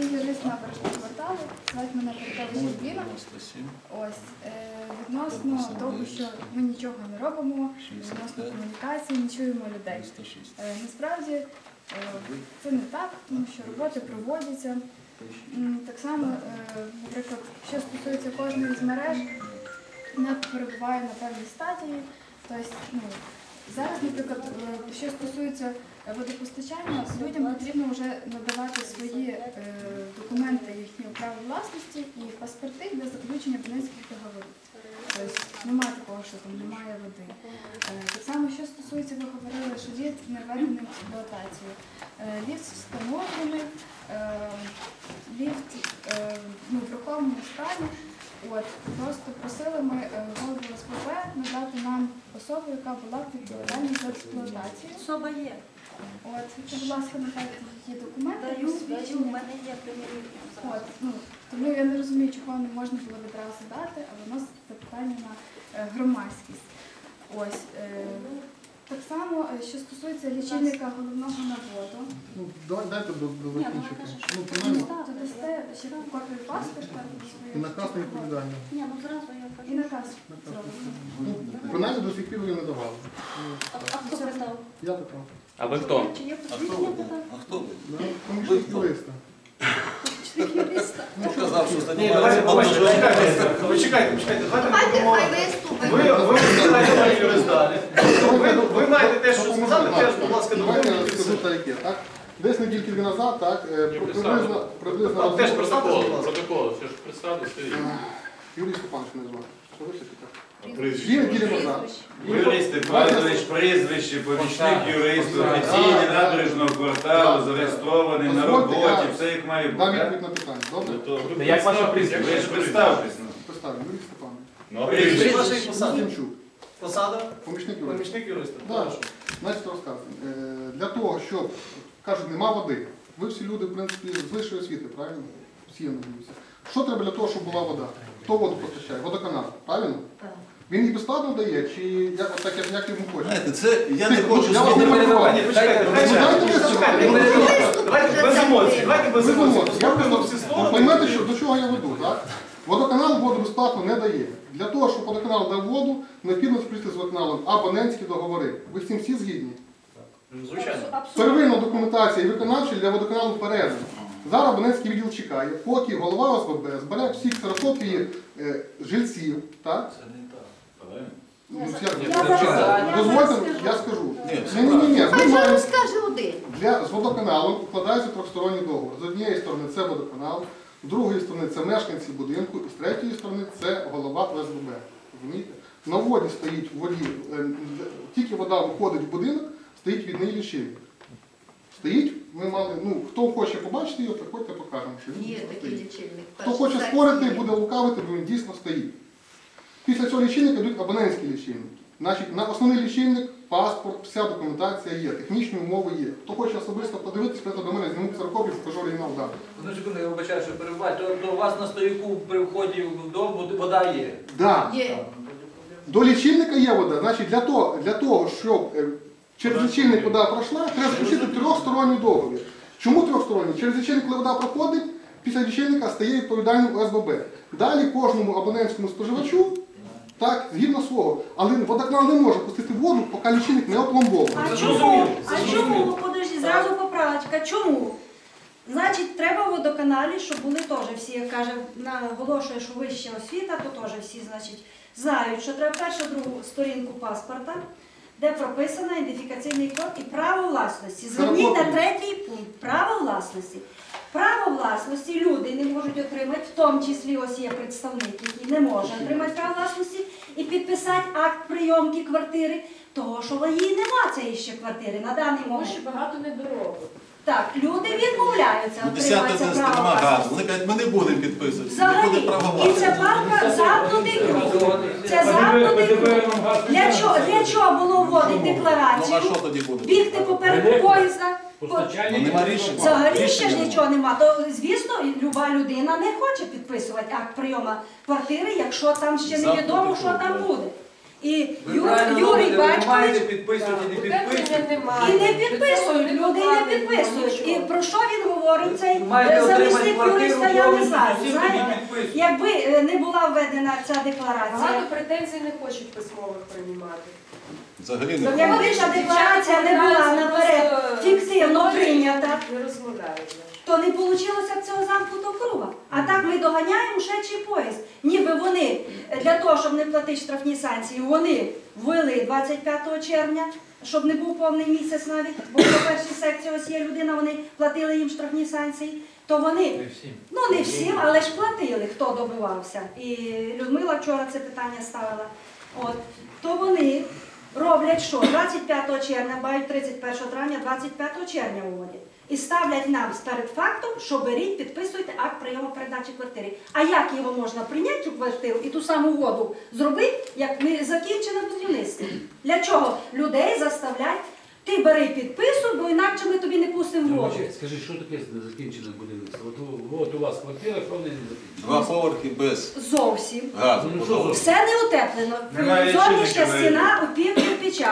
Я юрист на бережному кварталу, звати мене Петрович Ліна. 97, Ось е, відносно того, що ми нічого не робимо, відносно комунікації, не чуємо людей. Е, насправді е, це не так, тому що роботи проводяться. Так само, е, наприклад, що стосується кожної з мереж, вона перебуває на певній стадії. Тобто, ну, зараз, наприклад, е, що стосується водопостачання, людям потрібно вже надавати свої е, документи їхнього права власності і паспорти для заключення абонентських договорів. Тобто немає такого, що там немає води. Е, Так само, що стосується, ви говорили, що ліфт не введений в експлуатацію. Ліфт встановлений, ліфт ну, в рухомому стані. От, просто просили ми е, голову СПП надати нам особу, яка була відповідальна за експлуатацію. Особа є. От, будь ласка, надайте її документи, Даю, даю, у мене є. От, ну, тому я не розумію, чого не можна було відразу дати, а виносити це питання на е, громадськість. Ось. Е, е, що стосується лічильника головного наводу, Ну, давай дайте до, до закінчити. Ну, це принаймні, то дасте ще копію паспорта і наказ не відповідальний. Ні, ну зразу я І кажу. наказ Наказ зробимо. Ну, принаймні до сих пір ви не давали. Ну, А а хто питав? Я питав. А ви хто? Чи є А хто ви? питав? А хто ви? Да, Помічник хто? юриста. Казав, Ні, давайте побачимо. Ви чекайте, почекайте, давайте Давайте будемо. хай виступить. Ви, ви знаєте далі. Ви, ви маєте те, що теж, будь ласка, Давайте я так? Десь недільки дві назад, так, е, приблизно, теж розмова- представте, будь ласка. протокол, все ж представте. Юрій Степанович мене звати. Дві неділі назад. Юрій Степанович, прізвище, помічник юриста, офіційний набережного кварталу, зареєстрований на Дозвольте, я роботі, все як має Дам бути. відповідь на питання. Добре? Ну, Як ваше Ви ж представтесь. ну. Представлю. Юрій Степанович. Ну, Прізвище прізвище. вашої посади. Максимчук. Посада? Помічник юриста. Помічник юриста. Да. Хорошо. Значить, розказуємо. Е, Для того, щоб, кажуть, нема води. Ви всі люди, в принципі, з вищої освіти, правильно? Всі я надіюся. Що треба для того, щоб була вода? Хто воду постачає? Водоканал, правильно? Так. Він її безплатно дає, чи як, от так, як, як йому хоче? Знаєте, це я не хочу я вас не змінити. перебиваю. Ні, почекайте, Ну, сказати. Давайте без емоцій, давайте без Ви емоцій. думаєте, просто- всі Ви сторони. розумієте, що, до чого я веду, так? Водоканал воду безплатно не дає. Для того, щоб водоканал дав воду, необхідно сплісти з водоканалом абонентські договори. Ви з цим всі згідні? Звичайно. Абсолютно. Первинна документація і виконавча для водоканалу передана. Зараз абонентський відділ чекає, поки голова ОСББ збере всіх ксерокопії е, жильців, так? Це не так. Ну, Я зараз- я я Дозвольте, я скажу. Ні, Ні, ні, ні. Хай Ми же маємо розкаже один. для з водоканалом укладається трьохсторонній договор. З однієї сторони це водоканал, з другої сторони це мешканці будинку, і з третьої сторони це голова ОСББ. Розумієте? На воді стоїть в воді, е, тільки вода виходить в будинок, стоїть відний лічильник. Стоїть, ми мали, ну, хто хоче побачити його, приходьте покажемо, що він Є дійсно такий стоїть. лічильник. Хто хоче спорити, буде лукавити, бо він дійсно стоїть. Після цього лічильника йдуть абонентські лічильники. Значить, на основний лічильник, паспорт, вся документація є, технічні умови є. Хто хоче особисто подивитися, прийде до мене, зніму ксерокопію, покажу оригінал дати. Одну секунду, я вибачаю, що перебуваю. То, то у вас на стояку при вході в дом води- вода є. Да. Є. До лічильника є вода. Значить, для того, для того щоб е, через лічильник вода пройшла, треба заключити трьохсторонній договір. Чому трьохсторонній? Через лічильник, коли вода проходить, після лічильника стає відповідальним ОСББ. Далі кожному абонентському споживачу, так, згідно свого, але водоканал не може пустити воду, поки лічильник не опломбований. А чому? А чому? Подожди, зразу поправочка. Чому? Значить, треба в водоканалі, щоб були теж всі, як каже, наголошує, що вища освіта, то теж всі, значить, знають, що треба першу другу сторінку паспорта, де прописано ідентифікаційний код і право власності. Зверніть на третій пункт право власності. Право власності люди не можуть отримати, в тому числі ось є представник, який не може отримати право власності і підписати акт прийомки квартири, того, що її нема цієї ще квартири на даний Тому момент. що багато недорого. Так, люди відмовляються Ну, отримати це право власності. Вони кажуть, ми не будемо підписувати. Не Взагалі, буде права і це власності. банка замкнутий круг. Це замкнутий круг. Для чого, для чого було вводити Ну а декларацію, що тоді буде? бігти попереду поїзда? Ну, нема рішення. Взагалі ще ж нічого нема. То звісно, люба людина не хоче підписувати акт прийому квартири, якщо там ще невідомо, що там буде. І Ви Ю- правильно Юрій робите, ви не маєте Батькович підписувати, не підписуйте. і не підписують, люди не підписують. І про що він говорить цей маєте е, отримати замісник квартиру, юриста, я не повністю знаю. Знаєте, якби е, не була введена ця декларація, Багато претензій не хочуть письмових приймати. Взагалі не якби ця декларація не була наперед Не розмовляють. то не вийшло б цього замкнутого круга. А так ми доганяємо шедший поїзд. Ніби вони для того, щоб не платити штрафні санкції, вони ввели 25 червня, щоб не був повний місяць навіть, бо по першій секції ось є людина, вони платили їм штрафні санкції. То вони, Не всім. ну не всім, але ж платили, хто добивався. І Людмила вчора це питання ставила. От, то вони роблять що? 25 червня, мають 31 травня, 25 червня уводять. І ставлять нам перед фактом, що беріть, підписуйте акт прийому передачі квартири. А як його можна прийняти цю квартиру і ту саму воду зробити, як ми закінчили будівництво? Для чого людей заставлять? Ти бери підписуй, бо інакше ми тобі не пустимо воду. Скажи, що таке закінчене будівництво? От, у- от у вас квартира, що вони не закінчені? Два поверхи без Зовсім. газу. Ну, що зовсім? Все не утеплено. Немає Зовнішня стіна у півдні кирпича.